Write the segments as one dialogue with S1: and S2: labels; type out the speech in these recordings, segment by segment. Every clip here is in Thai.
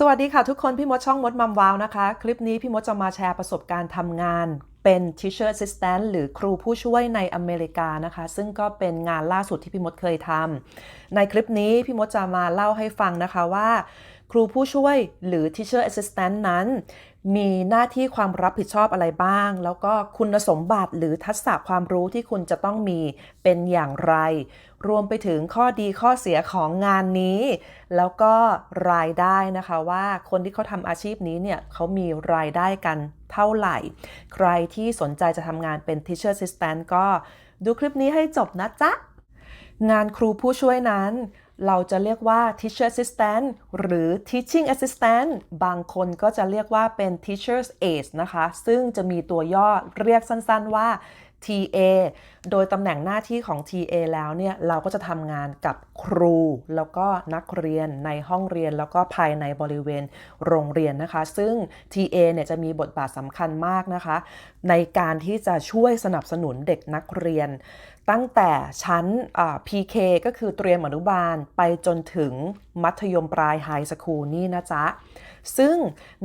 S1: สวัสดีค่ะทุกคนพี่มดช่องมดมัมวาวนะคะ คลิปนี้พี่มดจะมาแชร์ประสบการณ์ทำงาน เป็น Teacher Assistant หรือครูผู้ช่วยในอเมริกานะคะ ซึ่งก็เป็นงานล่าสุดที่พี่มดเคยทำในคลิปนี้พี่มดจะมาเล่าให้ฟังนะคะว่า ครูผู้ช่วยหรือ Teacher Assistant นั้น มีหน้าที่ความรับผิดชอบอะไรบ้าง แล้วก็คุณสมบัติหรือทักษะความรู้ที่คุณจะต้องมีเป็นอย่างไร รวมไปถึงข้อดีข้อเสียของงานนี้ แล้วก็รายได้นะคะว่าคนที่เขาทำอาชีพนี้เนี่ยเขามีรายได้กันเท่าไหร่ ใครที่สนใจจะทำงานเป็น Teacher Assistant ก็ดูคลิปนี้ให้จบนะจ๊ะ งานครูผู้ช่วยนั้นเราจะเรียกว่า teacher assistant หรือ teaching assistant บางคนก็จะเรียกว่าเป็น teacher's aide นะคะ ซึ่งจะมีตัวย่อเรียกสั้นๆว่า TA โดยตำแหน่งหน้าที่ของ TA แล้วเนี่ยเราก็จะทำงานกับครูแล้วก็นักเรียนในห้องเรียนแล้วก็ภายในบริเวณโรงเรียนนะคะ ซึ่ง TA เนี่ยจะมีบทบาทสำคัญมากนะคะ ในการที่จะช่วยสนับสนุนเด็กนักเรียน ตั้งแต่ชั้น PK ก็คือเตรียมอนุบาลไปจนถึงมัธยมปลายไฮสคูลนี่นะจ๊ะ ซึ่ง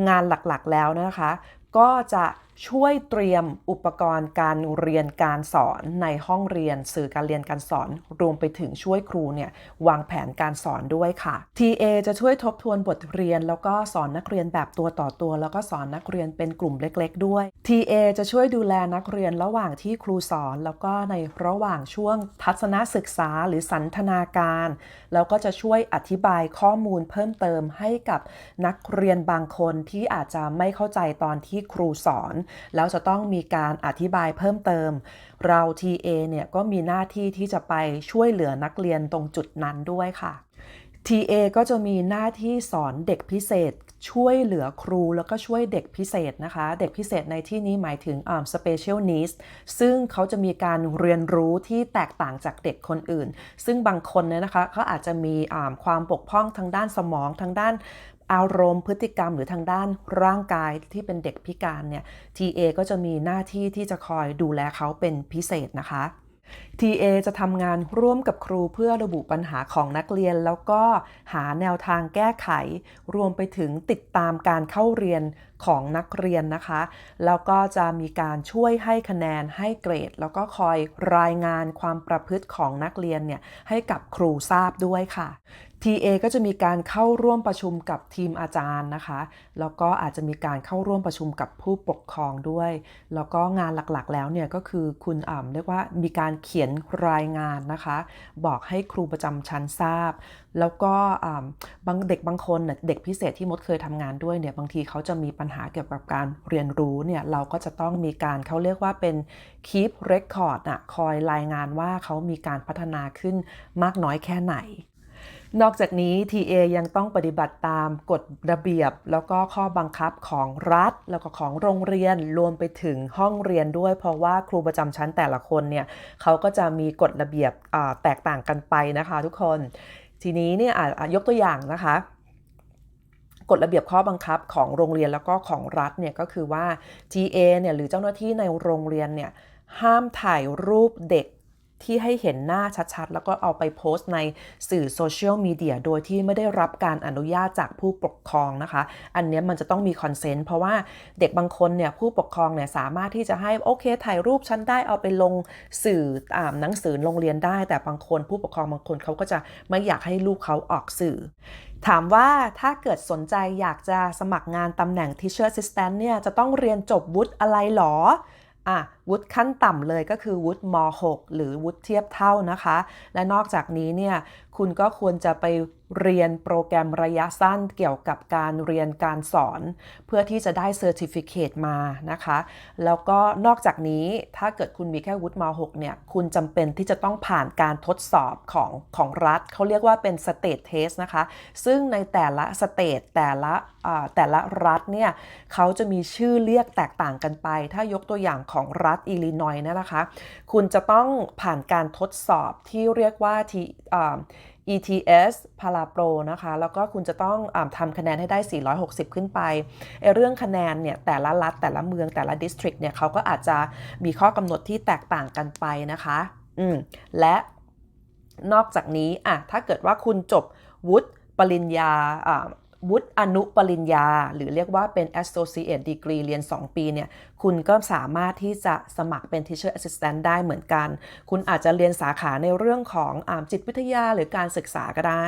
S1: งานหลักๆแล้วนะคะ ก็จะ ช่วยเตรียมอุปกรณ์การเรียนการสอนในห้องเรียน สื่อการเรียนการสอน รวมไปถึงช่วยครูเนี่ยวางแผนการสอนด้วยค่ะ TA จะช่วยทบทวนบทเรียน แล้วก็สอนนักเรียนแบบตัวต่อตัว แล้วก็สอนนักเรียนเป็นกลุ่มเล็ก ๆ ด้วย TA จะช่วยดูแลนักเรียนระหว่างที่ครูสอน แล้วก็ในระหว่างช่วงทัศนศึกษาหรือสันทนาการ แล้วก็จะช่วยอธิบายข้อมูลเพิ่มเติมให้กับนักเรียนบางคนที่อาจจะไม่เข้าใจตอนที่ครูสอนแล้วจะต้องมีการอธิบายเพิ่มเติม เรา TA เนี่ยก็มีหน้าที่ที่จะไปช่วยเหลือนักเรียนตรงจุดนั้นด้วยค่ะ TA ก็จะมีหน้าที่สอนเด็กพิเศษ ช่วยเหลือครูแล้วก็ช่วยเด็กพิเศษนะคะ เด็กพิเศษในที่นี้หมายถึง um, special needs ซึ่งเขาจะมีการเรียนรู้ที่แตกต่างจากเด็กคนอื่น ซึ่งบางคนเนี่ยนะคะเขาอาจจะมี um, ความบกพร่องทางด้านสมองทางด้าน อารมณ์พฤติกรรมหรือทางด้านร่างกายที่เป็นเด็กพิการเนี่ย TA ก็จะมีหน้าที่ที่จะคอยดูแลเขาเป็นพิเศษนะคะ TA จะทำงานร่วมกับครูเพื่อระบุปัญหาของนักเรียน แล้วก็หาแนวทางแก้ไข รวมไปถึงติดตามการเข้าเรียนของนักเรียนนะคะ แล้วก็จะมีการช่วยให้คะแนนให้เกรด แล้วก็คอยรายงานความประพฤติของนักเรียนเนี่ยให้กับครูทราบด้วยค่ะ TA ก็จะมีการเข้าร่วมประชุมกับทีมอาจารย์นะคะ แล้วก็อาจจะมีการเข้าร่วมประชุมกับผู้ปกครองด้วย แล้วก็งานหลักๆ แล้วเนี่ยก็คือคุณอ่าเรียกว่ามีการเขียนรายงานนะคะ บอกให้ครูประจำชั้นทราบ แล้วก็บางเด็กบางคนเด็กพิเศษที่มดเคยทำงานด้วยเนี่ยบางทีเขาจะมีปัญหาเกี่ยวกับการเรียนรู้เนี่ยเราก็จะต้องมีการเขาเรียกว่าเป็น keep record อะคอยรายงานว่าเขามีการพัฒนาขึ้นมากน้อยแค่ไหน นอกจากนี้ TA ยังต้องปฏิบัติตามกฎระเบียบ แล้วก็ข้อบังคับของรัฐ แล้วก็ของโรงเรียนรวมไปถึงห้องเรียนด้วย เพราะว่าครูประจำชั้นแต่ละคนเนี่ยเขาก็จะมีกฎระเบียบแตกต่างกันไปนะคะทุกคน ทีนี้เนี่ยยกตัวอย่างนะคะกฎระเบียบข้อบังคับของโรงเรียนแล้วก็ของรัฐเนี่ยก็คือว่า TA เนี่ยหรือเจ้าหน้าที่ในโรงเรียนเนี่ยห้ามถ่ายรูปเด็ก ที่ให้เห็นหน้าชัดๆ แล้วก็เอาไปโพสต์ในสื่อโซเชียลมีเดียโดยที่ไม่ได้รับการอนุญาตจากผู้ปกครองนะคะ อันนี้มันจะต้องมีคอนเซนต์เพราะว่าเด็กบางคนเนี่ยผู้ปกครองเนี่ยสามารถที่จะให้โอเคถ่ายรูปฉันได้เอาไปลงสื่ออ่าหนังสือโรงเรียนได้ แต่บางคนผู้ปกครองบางคนเขาก็จะไม่อยากให้ลูกเขาออกสื่อถามว่าถ้าเกิดสนใจอยากจะสมัครงานตำแหน่ง Teacher Assistant เนี่ยจะต้องเรียนจบวุฒิอะไรหรออะวุฒิขั้นต่ำเลยก็คือวุฒิม .6 หรือวุฒิเทียบเท่านะคะ และนอกจากนี้เนี่ยคุณก็ควรจะไปเรียนโปรแกรมระยะสั้นเกี่ยวกับการเรียนการสอน เพื่อที่จะได้เซอร์ติฟิเคตมานะคะ แล้วก็นอกจากนี้ถ้าเกิดคุณมีแค่วุฒิม .6 เนี่ย คุณจำเป็นที่จะต้องผ่านการทดสอบของของรัฐ เขาเรียกว่าเป็นสเตทเทสนะคะ ซึ่งในแต่ละสเตทแต่ละแต่ละรัฐเนี่ยเขาจะมีชื่อเรียกแตกต่างกันไป ถ้ายกตัวอย่างของรัฐฐอิลลินอยส์นะคะคุณจะต้องผ่านการทดสอบที่เรียกว่า ETS Parapro นะคะ แล้วก็คุณจะต้องอทำคะแนนให้ได้ 460 ขึ้นไปไอเรื่องคะแนนเนี่ย แต่ละรัฐแต่ละเมืองแต่ละ district เนี่ยเขาก็อาจจะมีข้อกำหนดที่แตกต่างกันไปนะคะ อืม และนอกจากนี้อะถ้าเกิดว่าคุณจบวุฒิปริญญา วุฒิอนุปริญญา หรือเรียกว่าเป็น associate degree เรียน 2 ปีเนี่ยคุณก็สามารถที่จะสมัครเป็น teacher assistant ได้เหมือนกัน คุณอาจจะเรียนสาขาในเรื่องของอจิตวิทยาหรือการศึกษาก็ได้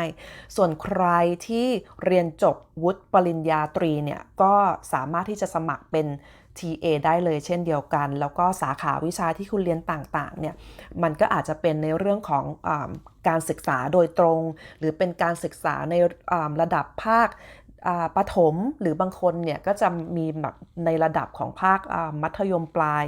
S1: ส่วนใครที่เรียนจบวุฒิปริญญาตรีเนี่ยก็สามารถที่จะสมัครเป็น TA ได้เลยเช่นเดียวกัน แล้วก็สาขาวิชาที่คุณเรียนต่างๆเนี่ยมันก็อาจจะเป็นในเรื่องของอการศึกษาโดยตรง หรือเป็นการศึกษาในระดับภาคประถมหรือบางคนเนี่ยก็จะมีแบบในระดับของภาคมัธยมปลาย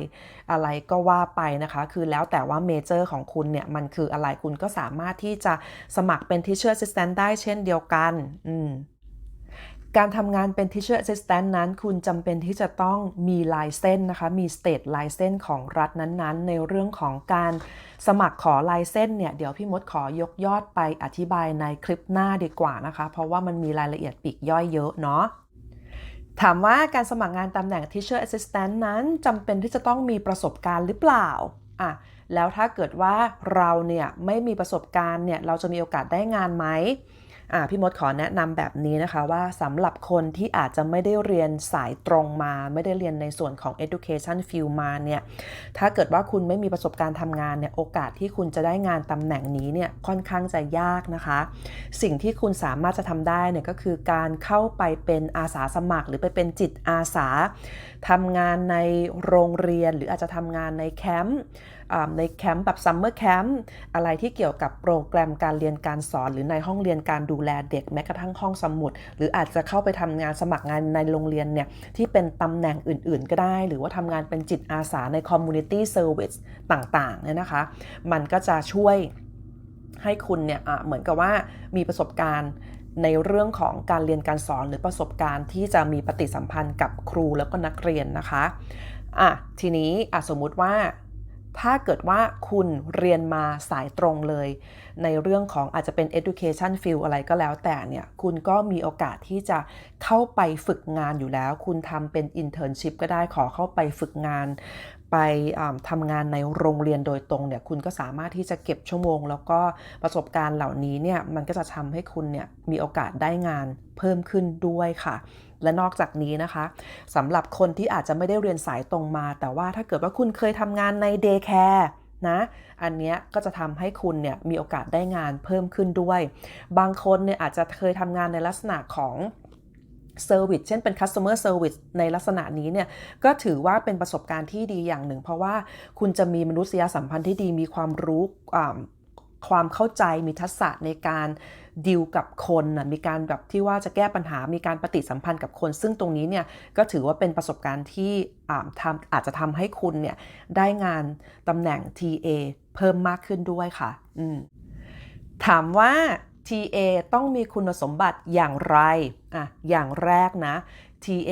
S1: อะไรก็ว่าไปนะคะ คือแล้วแต่ว่าเมเจอร์ของคุณเนี่ยมันคืออะไรคุณก็สามารถที่จะสมัครเป็น Teacher Assistant ได้เช่นเดียวกันอืม การทำงานเป็น Teacher Assistant นั้น คุณจำเป็นที่จะต้องมีลายเส้นนะคะ มี State ลายเส้นของรัฐนั้นๆ ในเรื่องของการสมัครขอลายเส้นเนี่ย เดี๋ยวพี่มดขอยกยอดไปอธิบายในคลิปหน้าดีกว่านะคะ เพราะว่ามันมีรายละเอียดปีกย่อยเยอะเนาะถามว่าการสมัครงานตำแหน่ง Teacher Assistant นั้นจำเป็นที่จะต้องมีประสบการณ์หรือเปล่าอะแล้วถ้าเกิดว่าเราเนี่ยไม่มีประสบการณ์เนี่ยเราจะมีโอกาสได้งานไหม พี่มดขอแนะนำแบบนี้นะคะว่าสำหรับคนที่อาจจะไม่ได้เรียนสายตรงมา ไม่ได้เรียนในส่วนของ education field มาเนี่ยถ้าเกิดว่าคุณไม่มีประสบการณ์ทำงานเนี่ยโอกาสที่คุณจะได้งานตำแหน่งนี้เนี่ยค่อนข้างจะยากนะคะ สิ่งที่คุณสามารถจะทำได้เนี่ยก็คือการเข้าไปเป็นอาสาสมัคร หรือไปเป็นจิตอาสาทำงานในโรงเรียนหรืออาจจะทำงานในแคมป์ ในแคมป์แบบซัมเมอร์แคมป์อะไรที่เกี่ยวกับโปรแกรมการเรียนการสอน หรือในห้องเรียนการดูแลเด็กแม้กระทั่งห้องสมุด หรืออาจจะเข้าไปทำงานสมัครงานในโรงเรียนเนี่ยที่เป็นตำแหน่งอื่นๆ ก็ได้ หรือว่าทำงานเป็นจิตอาสาในคอมมูนิตี้เซอร์วิสต่างๆเนี่ยนะคะ มันก็จะช่วยให้คุณเนี่ยเหมือนกับว่ามีประสบการณ์ในเรื่องของการเรียนการสอนหรือประสบการณ์ที่จะมีปฏิสัมพันธ์กับครูแล้วก็นักเรียนนะคะอะทีนี้อะสมมุติว่า ถ้าเกิดว่าคุณเรียนมาสายตรงเลย ในเรื่องของอาจจะเป็น education field อะไรก็แล้วแต่เนี่ย คุณก็มีโอกาสที่จะเข้าไปฝึกงานอยู่แล้ว คุณทำเป็น internship ก็ได้ขอเข้าไปฝึกงาน ไปทำงานในโรงเรียนโดยตรงเนี่ย คุณก็สามารถที่จะเก็บชั่วโมง แล้วก็ประสบการณ์เหล่านี้เนี่ย มันก็จะทำให้คุณเนี่ยมีโอกาสได้งานเพิ่มขึ้นด้วยค่ะ และนอกจากนี้นะคะสำหรับคนที่อาจจะไม่ได้เรียนสายตรงมา แต่ว่าถ้าเกิดว่าคุณเคยทำงานในเดย์แคร์นะอันนี้ก็จะทำให้คุณเนี่ยมีโอกาสได้งานเพิ่มขึ้นด้วย บางคนเนี่ยอาจจะเคยทำงานในลักษณะของเซอร์วิสเช่นเป็น customer service ในลักษณะนี้เนี่ยก็ถือว่าเป็นประสบการณ์ที่ดีอย่างหนึ่ง เพราะว่าคุณจะมีมนุษยสัมพันธ์ที่ดีมีความรู้ความเข้าใจมีทักษะในการ ดิวกับคนนะมีการแบบที่ว่าจะแก้ปัญหา มีการปฏิสัมพันธ์กับคน ซึ่งตรงนี้เนี่ยก็ถือว่าเป็นประสบการณ์ที่ทำอาจจะทำให้คุณเนี่ยได้งานตำแหน่ง TA เพิ่มมากขึ้นด้วยค่ะ ถามว่า TA ต้องมีคุณสมบัติอย่างไรอะอย่างแรกนะ TA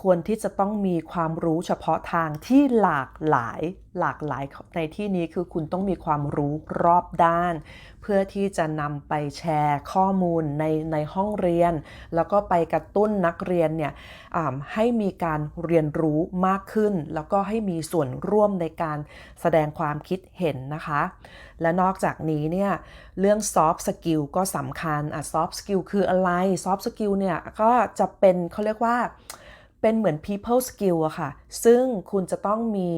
S1: ควรที่จะต้องมีความรู้เฉพาะทางที่หลากหลายหลากหลายในที่นี้คือคุณต้องมีความรู้รอบด้าน เพื่อที่จะนำไปแชร์ข้อมูลในในห้องเรียน แล้วก็ไปกระตุ้นนักเรียนเนี่ยให้มีการเรียนรู้มากขึ้น แล้วก็ให้มีส่วนร่วมในการแสดงความคิดเห็นนะคะ และนอกจากนี้เนี่ยเรื่อง soft skill ก็สำคัญอะ soft skill คืออะไร soft skill เนี่ยก็จะเป็นเขาเรียกว่า เป็นเหมือน people skill อะค่ะ ซึ่งคุณจะต้องมี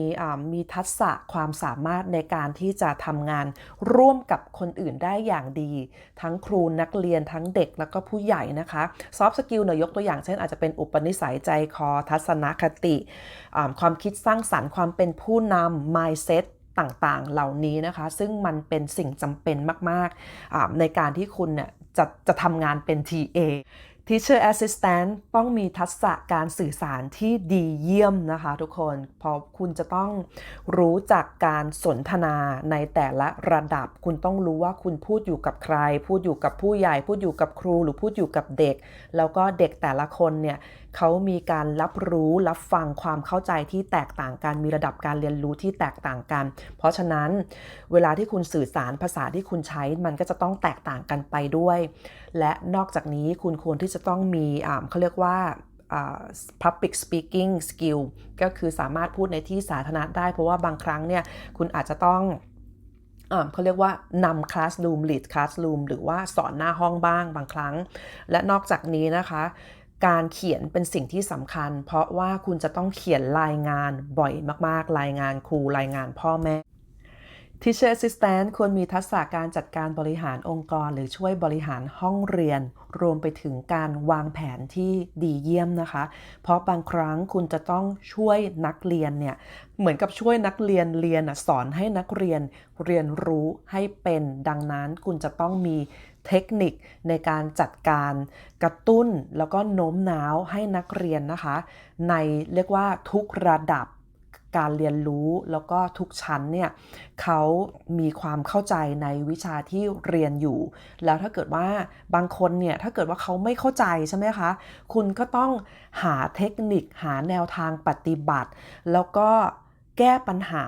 S1: มีทักษะความสามารถในการที่จะทำงานร่วมกับคนอื่นได้อย่างดี ทั้งครูนักเรียนทั้งเด็กแล้วก็ผู้ใหญ่นะคะ soft skill เนี่ยยกตัวอย่างเช่นอาจจะเป็นอุปนิสัยใจคอ ทัศนคติ ความคิดสร้างสรรค์ความเป็นผู้นำ mindset ต่างๆ เหล่านี้นะคะ ซึ่งมันเป็นสิ่งจำเป็นมากๆในการที่คุณเนี่ยจะจะทำงานเป็น TA Teacher Assistant ต้องมีทักษะการสื่อสารที่ดีเยี่ยมนะคะทุกคน เพราะคุณจะต้องรู้จักการสนทนาในแต่ละระดับ คุณต้องรู้ว่าคุณพูดอยู่กับใคร พูดอยู่กับผู้ใหญ่ พูดอยู่กับครู หรือพูดอยู่กับเด็ก แล้วก็เด็กแต่ละคนเนี่ยเขามีการรับรู้รับฟังความเข้าใจที่แตกต่างกัน มีระดับการเรียนรู้ที่แตกต่างกัน เพราะฉะนั้นเวลาที่คุณสื่อสารภาษาที่คุณใช้มันก็จะต้องแตกต่างกันไปด้วยและนอกจากนี้คุณควรที่จะต้องมีเขาเรียกว่า public speaking skill ก็คือสามารถพูดในที่สาธารณะได้ เพราะว่าบางครั้งเนี่ยคุณอาจจะต้องเขาเรียกว่านำคลาส o ูม lead classroom หรือว่าสอนหน้าห้องบ้างบางครั้ง และนอกจากนี้นะคะ การเขียนเป็นสิ่งที่สำคัญ เพราะว่าคุณจะต้องเขียนรายงานบ่อยมากๆ รายงานครูรายงานพ่อแม่ Teacher Assistant ควรมีทักษะการจัดการบริหารองค์กร หรือช่วยบริหารห้องเรียน รวมไปถึงการวางแผนที่ดีเยี่ยมนะคะ เพราะบางครั้งคุณจะต้องช่วยนักเรียนเนี่ย เหมือนกับช่วยนักเรียนเรียนสอนให้นักเรียนเรียนรู้ให้เป็น ดังนั้นคุณจะต้องมีเทคนิคในการจัดการกระตุ้นแล้วก็โน้มน้าวให้นักเรียนนะคะ ในเรียกว่าทุกระดับ การเรียนรู้แล้วก็ทุกชั้นเนี่ยเขามีความเข้าใจในวิชาที่เรียนอยู่ แล้วถ้าเกิดว่าบางคนเนี่ยถ้าเกิดว่าเขาไม่เข้าใจใช่ไหมคะ คุณก็ต้องหาเทคนิคหาแนวทางปฏิบัติ แล้วก็แก้ปัญหา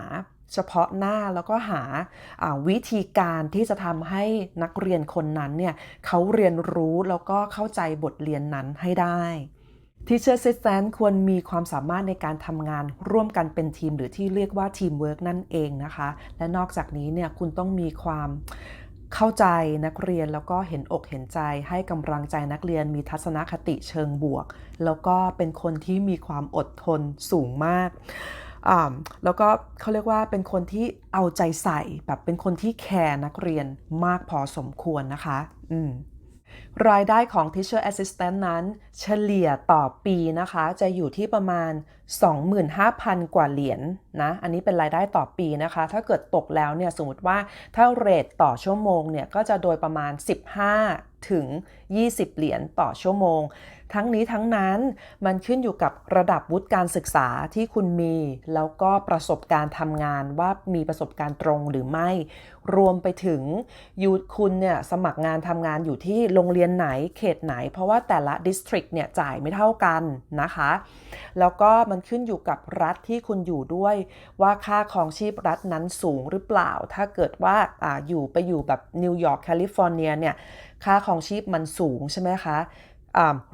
S1: เฉพาะหน้าแล้วก็หาวิธีการที่จะทำให้นักเรียนคนนั้นเนี่ยเขาเรียนรู้แล้วก็เข้าใจบทเรียนนั้นให้ได้ Teacher Assistant ควรมีความสามารถในการทำงานร่วมกันเป็นทีม หรือที่เรียกว่าทีมเวิร์กนั่นเองนะคะ และนอกจากนี้เนี่ยคุณต้องมีความเข้าใจนักเรียนแล้วก็เห็นอกเห็นใจให้กำลังใจนักเรียนมีทัศนคติเชิงบวก แล้วก็เป็นคนที่มีความอดทนสูงมาก แล้วก็เขาเรียกว่าเป็นคนที่เอาใจใส่แบบเป็นคนที่แคร์นักเรียนมากพอสมควรนะคะ อืม รายได้ของ Teacher Assistant นั้นเฉลี่ยต่อปีนะคะ จะอยู่ที่ประมาณ 25,000 กว่าเหรียญนนะ อันนี้เป็นรายได้ต่อปีนะคะ ถ้าเกิดตกแล้วเนี่ย สมมติว่าถ้าเรทต่อชั่วโมงเนี่ย ก็จะโดยประมาณ 15 ถึง 20 เหรียญต่อชั่วโมง ทั้งนี้ทั้งนั้นมันขึ้นอยู่กับระดับวุฒิการศึกษาที่คุณมี แล้วก็ประสบการณ์ทำงานว่ามีประสบการณ์ตรงหรือไม่ รวมไปถึงยูคุณเนี่ยสมัครงานทำงานอยู่ที่โรงเรียนไหนเขตไหน เพราะว่าแต่ละดิสทริกเนี่ยจ่ายไม่เท่ากันนะคะ แล้วก็มันขึ้นอยู่กับรัฐที่คุณอยู่ด้วยว่าค่าครองชีพรัฐนั้นสูงหรือเปล่า ถ้าเกิดว่าออยู่ไปอยู่แบบนิวยอร์กแคลิฟอร์เนียเนี่ยค่าครองชีพมันสูงใช่ไหมคะ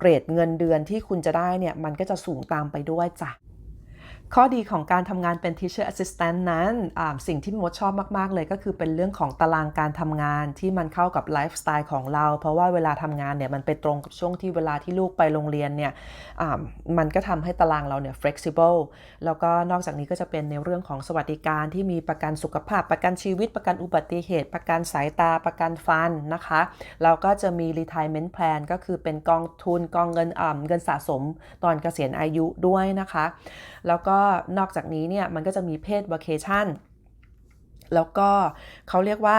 S1: เรทเงินเดือนที่คุณจะได้เนี่ยมันก็จะสูงตามไปด้วยจ้ะ ข้อดีของการทำงานเป็น teacher assistant นั้น สิ่งที่มดชอบมาก ๆ เลยก็คือเป็นเรื่องของตารางการทำงานที่มันเข้ากับไลฟ์สไตล์ของเรา เพราะว่าเวลาทำงานเนี่ยมันไปตรงกับช่วงที่เวลาที่ลูกไปโรงเรียนเนี่ยมันก็ทำให้ตารางเราเนี่ย flexible แล้วก็นอกจากนี้ก็จะเป็นในเรื่องของสวัสดิการที่มีประกันสุขภาพ ประกันชีวิต ประกันอุบัติเหตุ ประกันสายตา ประกันฟันนะคะ เราก็จะมี retirement plan ก็คือเป็นกองทุนกองเงินเงินสะสมตอนเกษียณอายุด้วยนะคะ แล้วก็นอกจากนี้เนี่ยมันก็จะมีเพศว a เคชั่นแล้วก็เขาเรียกว่า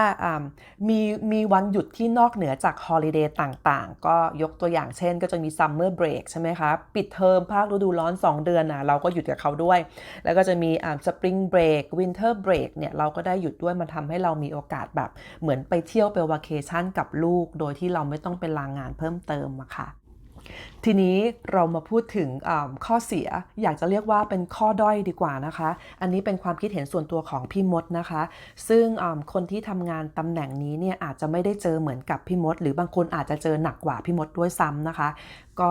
S1: มีมีวันหยุดที่นอกเหนือจากฮอลิเดย์ต่างๆ ก็ยกตัวอย่างเช่น ก็จะมีซัมเมอร์เบรกใช่ไหมคะปิดเทอมภาคฤดูร้อน 2 เดือนนะเราก็หยุดกับเขาด้วย แล้วก็จะมีสปริงเบรกวินเทอร์เบรกเนี่ยเราก็ได้หยุดด้วยมันทำให้เรามีโอกาสแบบเหมือนไปเที่ยวไปวาเคชั่นกับลูก โดยที่เราไม่ต้องเป็นลางงานเพิ่มเติมอะค่ะ ทีนี้เรามาพูดถึงข้อเสีย อยากจะเรียกว่าเป็นข้อด้อยดีกว่านะคะ อันนี้เป็นความคิดเห็นส่วนตัวของพี่มดนะคะ ซึ่งคนที่ทำงานตำแหน่งนี้เนี่ยอาจจะไม่ได้เจอเหมือนกับพี่มด หรือบางคนอาจจะเจอหนักกว่าพี่มดด้วยซ้ำนะคะ ก็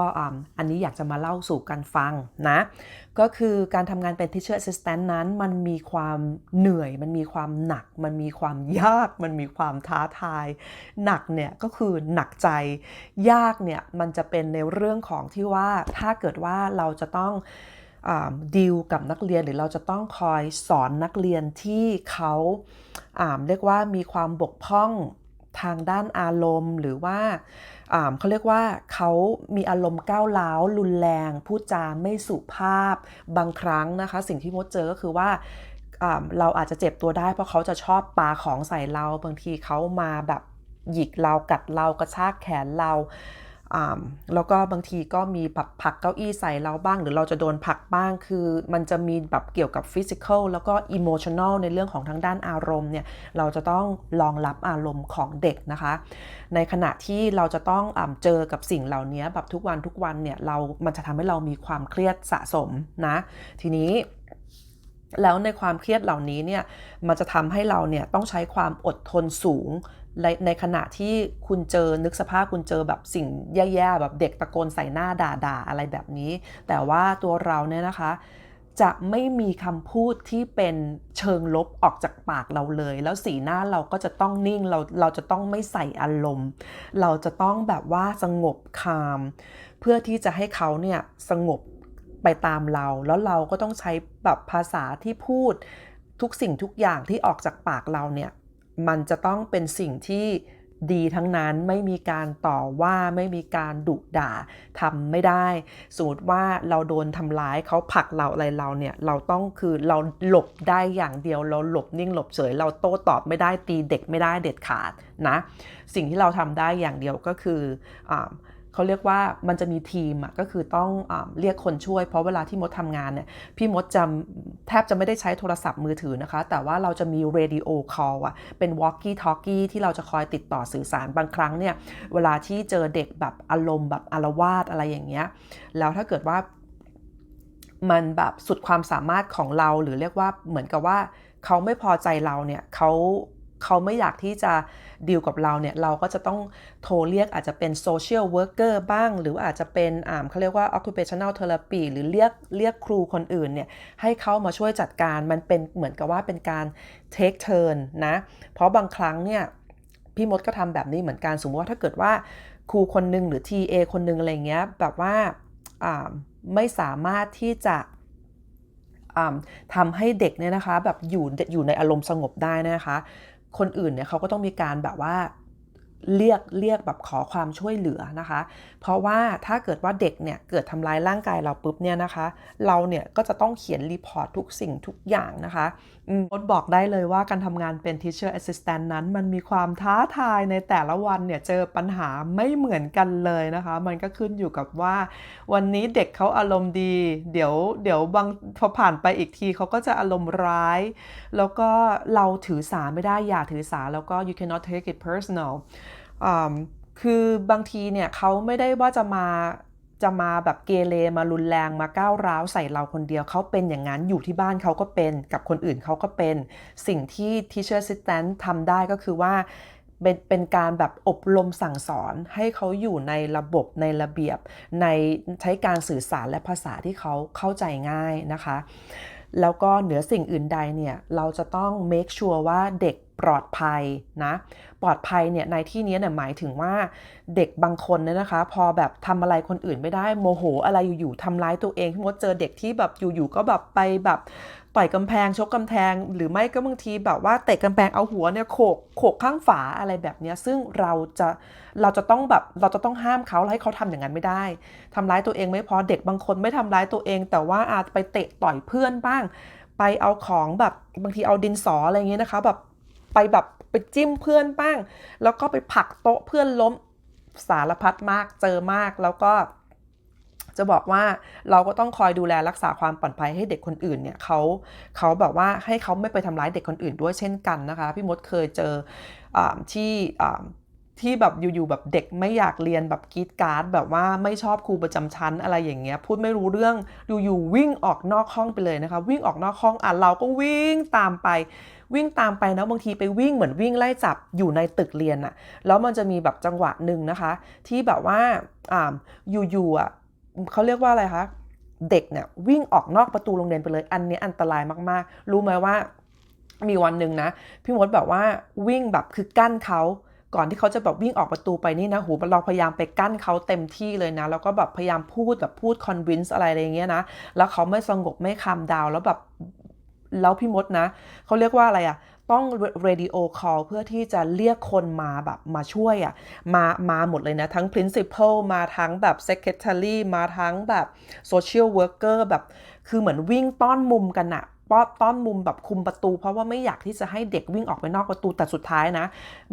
S1: อันนี้อยากจะมาเล่าสู่กันฟังนะ ก็คือการทำงานเป็น teacher assistant นั้น มันมีความเหนื่อย มันมีความหนัก มันมีความยาก มันมีความท้าทาย หนักเนี่ยก็คือหนักใจ ยากเนี่ยมันจะเป็นในเรื่องของที่ว่าถ้าเกิดว่าเราจะต้องดีลกับนักเรียนหรือเราจะต้องคอยสอนนักเรียนที่เขาเรียกว่ามีความบกพร่องทางด้านอารมณ์หรือว่าเขาเรียกว่าเขามีอารมณ์ก้าวร้าวรุนแรงพูดจาไม่สุภาพบางครั้งนะคะ สิ่งที่มดเจอก็คือว่าเราอาจจะเจ็บตัวได้เพราะเขาจะชอบปาของใส่เรา บางทีเขามาแบบหยิกเรากัดเรากระชากแขนเรา แล้วก็บางทีก็มีแบบผักเก้าอี้ใส่เราบ้าง หรือเราจะโดนผักบ้างคือมันจะมีแบบเกี่ยวกับฟิสิกอลแล้วก็อิโมชันแนลในเรื่องของทางด้านอารมณ์เนี่ยเราจะต้องรองรับอารมณ์ของเด็กนะคะ ในขณะที่เราจะต้องอเจอกับสิ่งเหล่านี้แบบทุกวันทุกวันเนี่ยเรามันจะทำให้เรามีความเครียดสะสมนะ ทีนี้แล้วในความเครียดเหล่านี้เนี่ยมันจะทำให้เราเนี่ยต้องใช้ความอดทนสูง ในในขณะที่คุณเจอนึกสภาพคุณเจอแบบสิ่งแย่ๆแบบเด็กตะโกนใส่หน้าด่าๆอะไรแบบนี้ แต่ว่าตัวเราเนี่ยนะคะจะไม่มีคำพูดที่เป็นเชิงลบออกจากปากเราเลย แล้วสีหน้าเราก็จะต้องนิ่งเราเราจะต้องไม่ใส่อารมณ์ เราจะต้องแบบว่าสงบคาม เพื่อที่จะให้เขาเนี่ยสงบไปตามเรา แล้วเราก็ต้องใช้แบบภาษาที่พูดทุกสิ่งทุกอย่างที่ออกจากปากเราเนี่ย มันจะต้องเป็นสิ่งที่ดีทั้งนั้นไม่มีการต่อว่าไม่มีการดุด่าทำไม่ได้ สมมติว่าเราโดนทำร้ายเขาผลักเราอะไรเราเนี่ยเราต้องคือเราหลบได้อย่างเดียวเราหลบนิ่งหลบเฉย เราโต้ตอบไม่ได้ตีเด็กไม่ได้เด็ดขาดนะสิ่งที่เราทำได้อย่างเดียวก็คืออ เขาเรียกว่ามันจะมีทีมอะก็คือต้องอเรียกคนช่วย เพราะเวลาที่มดทำงานเนี่ยพี่มดจะแทบจะไม่ได้ใช้โทรศัพท์มือถือนะคะ แต่ว่าเราจะมี radio call อะเป็น walkie talkie ที่เราจะคอยติดต่อสื่อสารบางครั้งเนี่ยเวลาที่เจอเด็กแบบอารมณ์แบบอารวาสอะไรอย่างเงี้ยแล้วถ้าเกิดว่ามันแบบสุดความสามารถของเราหรือเรียกว่าเหมือนกับว่าเขาไม่พอใจเราเนี่ยเขา เขาไม่อยากที่จะดีลกับเราเนี่ย เราก็จะต้องโทรเรียกอาจจะเป็นโซเชียลเวิร์กเกอร์บ้าง หรืออาจจะเป็นอ่าเขาเรียกว่า occupational therapy หรือเรียกเรียกครูคนอื่นเนี่ย ให้เข้ามาช่วยจัดการมันเป็นเหมือนกับว่าเป็นการ take turn นะ เพราะบางครั้งเนี่ย พี่มดก็ทำแบบนี้เหมือนกัน สมมติว่าถ้าเกิดว่าครูคนหนึ่งหรือ TA คนหนึ่งอะไรเงี้ยแบบว่าไม่สามารถที่จะทำให้เด็กเนี่ยนะคะแบบอยู่อยู่ในอารมณ์สงบได้นะคะ คนอื่นเนี่ยเขาก็ต้องมีการแบบว่าเรียกเรียกแบบขอความช่วยเหลือนะคะ เพราะว่าถ้าเกิดว่าเด็กเนี่ยเกิดทำร้ายร่างกายเราปุ๊บเนี่ยนะคะ เราเนี่ยก็จะต้องเขียนรีพอร์ตทุกสิ่งทุกอย่างนะคะ มดบอกได้เลยว่าการทำงานเป็น teacher assistant นั้น มันมีความท้าทายในแต่ละวันเนี่ยเจอปัญหาไม่เหมือนกันเลยนะคะ มันก็ขึ้นอยู่กับว่า วันนี้เด็กเขาอารมณ์ดี เดี๋ยวเดี๋ยวบางพอผ่านไปอีกทีเขาก็จะอารมณ์ร้าย แล้วก็เราถือสาไม่ได้อย่าถือสาแล้วก็ you cannot take it personal คือบางทีเนี่ยเขาไม่ได้ว่าจะมา จะมาแบบเกเรมารุนแรงมาก้าวร้าวใส่เราคนเดียวเขาเป็นอย่างนั้นอยู่ที่บ้านเขาก็เป็นกับคนอื่นเขาก็เป็น สิ่งที่ teacher assistant ทำได้ก็คือว่าเป็นเป็นการแบบอบรมสั่งสอนให้เขาอยู่ในระบบในระเบียบ ในใช้การสื่อสารและภาษาที่เขาเข้าใจง่ายนะคะ แล้วก็เหนือสิ่งอื่นใดเนี่ย เราจะต้อง make sure ว่าเด็ก ปลอดภัยนะปลอดภัยเนี่ยในที่นี้เนี่ยหมายถึงว่าเด็กบางคนเนี่ยนะคะ พอแบบทำอะไรคนอื่นไม่ได้โมโห อะไรอยู่ๆทำร้ายตัวเองพี่มดเจอเด็กที่แบบอยู่ๆก็แบบไปแบบต่อยกำแพงชกกำแพงหรือไม่ก็บางทีแบบว่าเตะกำแพงเอาหัวเนี่ยโขกโขกข้างฝาอะไรแบบนี้ซึ่งเราจะเราจะต้องแบบเราจะต้องห้ามเขาให้เขาทำอย่างนั้นไม่ได้ทำร้ายตัวเองไม่พอเด็กบางคนไม่ทำร้ายตัวเอง แต่ว่าอาจไปเตะต่อยเพื่อนบ้าง ไปเอาของแบบบางทีเอาดินสออะไรเงี้ยนะคะแบบ ไปแบบไปจิ้มเพื่อนบ้าง แล้วก็ไปผลักโต๊ะเพื่อนล้มสารพัดมากเจอมากแล้วก็จะบอกว่าเราก็ต้องคอยดูแลรักษาความปลอดภัยให้เด็กคนอื่นเนี่ยเขาเขาแบบว่าให้เขาไม่ไปทำร้ายเด็กคนอื่นด้วยเช่นกันนะคะ พี่มดเคยเจออที่ ที่แบบอยู่ๆแบบเด็กไม่อยากเรียนแบบกีดการ์ดแบบว่าไม่ชอบครูประจำชั้นอะไรอย่างเงี้ยพูดไม่รู้เรื่องอยู่ๆวิ่งออกนอกห้องไปเลยนะคะ วิ่งออกนอกห้องอะเราก็วิ่งตามไป วิ่งตามไปนะบางทีไปวิ่งเหมือนวิ่งไล่จับอยู่ในตึกเรียนอะแล้วมันจะมีแบบจังหวะหนึ่งนะคะ ที่แบบว่าอ่าอยู่ๆอะเขาเรียกว่าอะไรคะเด็กเนี่ยวิ่งออกนอกประตูโรงเรียนไปเลย อันนี้อันตรายมากๆ รู้ไหมว่ามีวันหนึ่งนะ พี่มดแบบว่าวิ่งแบบคือกั้นเขา ก่อนที่เขาจะแบบวิ่งออกประตูไปนี่นะหูเราพยายามไปกั้นเขาเต็มที่เลยนะ แล้วก็แบบพยายามพูดแบบพูดคอนวินส์อะไรอะไรเงี้ยนะ แล้วเขาไม่สงบไม่คำดาวแล้วแบบแล้วพี่มดนะ เขาเรียกว่าอะไรอะต้อง radio call เพื่อที่จะเรียกคนมาแบบมาช่วยอะมามาหมดเลยนะ ทั้ง principal มาทั้งแบบ secretary มาทั้งแบบ social worker แบบ คือเหมือนวิ่งต้อนมุมกันอะ ป้อต้อนมุมแบบคุมประตู เพราะว่าไม่อยากที่จะให้เด็กวิ่งออกไปนอกประตูแต่สุดท้ายนะ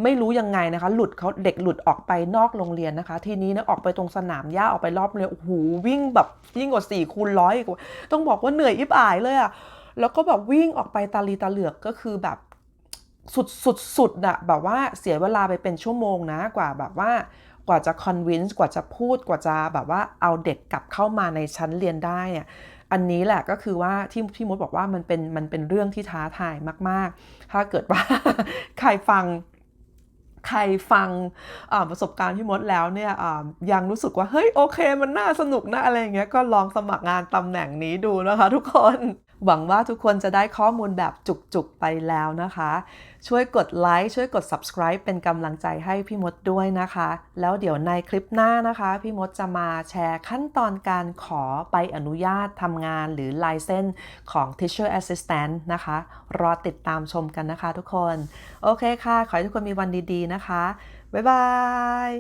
S1: ไม่รู้ยังไงนะคะ หลุดเขาเด็กหลุดออกไปนอกโรงเรียนนะคะ ทีนี้นะออกไปตรงสนามหญ้าออกไปรอบเลยโอ้โหวิ่งแบบยิ่งกว่า4คูณร้อยกว่าต้องบอกว่าเหนื่อยอิบอายเลยอะแล้วก็แบบวิ่งออกไปตาลีตาเหลือกก็คือแบบสุดสุดสุดอะแบบว่าเสียเวลาไปเป็นชั่วโมงนะกว่าแบบว่ากว่าจะคอนวินส์กว่าจะพูดกว่าจะแบบว่าเอาเด็กกลับเข้ามาในชั้นเรียนได้เนี่ย อันนี้แหละก็คือว่าที่ที่มดบอกว่ามันเป็นมันเป็นเรื่องที่ท้าทายมาก ๆ ถ้าเกิดว่าใครฟังใครฟังประสบการณ์พี่มดแล้วเนี่ยยังรู้สึกว่าเฮ้ยโอเค มันน่าสนุกนะอะไรอย่างเงี้ยก็ลองสมัครงานตำแหน่งนี้ดูนะคะทุกคน หวังว่าทุกคนจะได้ข้อมูลแบบจุกๆไปแล้วนะคะ ช่วยกดไลค์ช่วยกด subscribe เป็นกำลังใจให้พี่มดด้วยนะคะ แล้วเดี๋ยวในคลิปหน้านะคะ พี่มดจะมาแชร์ขั้นตอนการขอใบอนุญาตทำงานหรือลายเส้นของ Teacher Assistant นะคะ รอติดตามชมกันนะคะทุกคน โอเคค่ะ ขอให้ทุกคนมีวันดีๆนะคะ บ๊ายบาย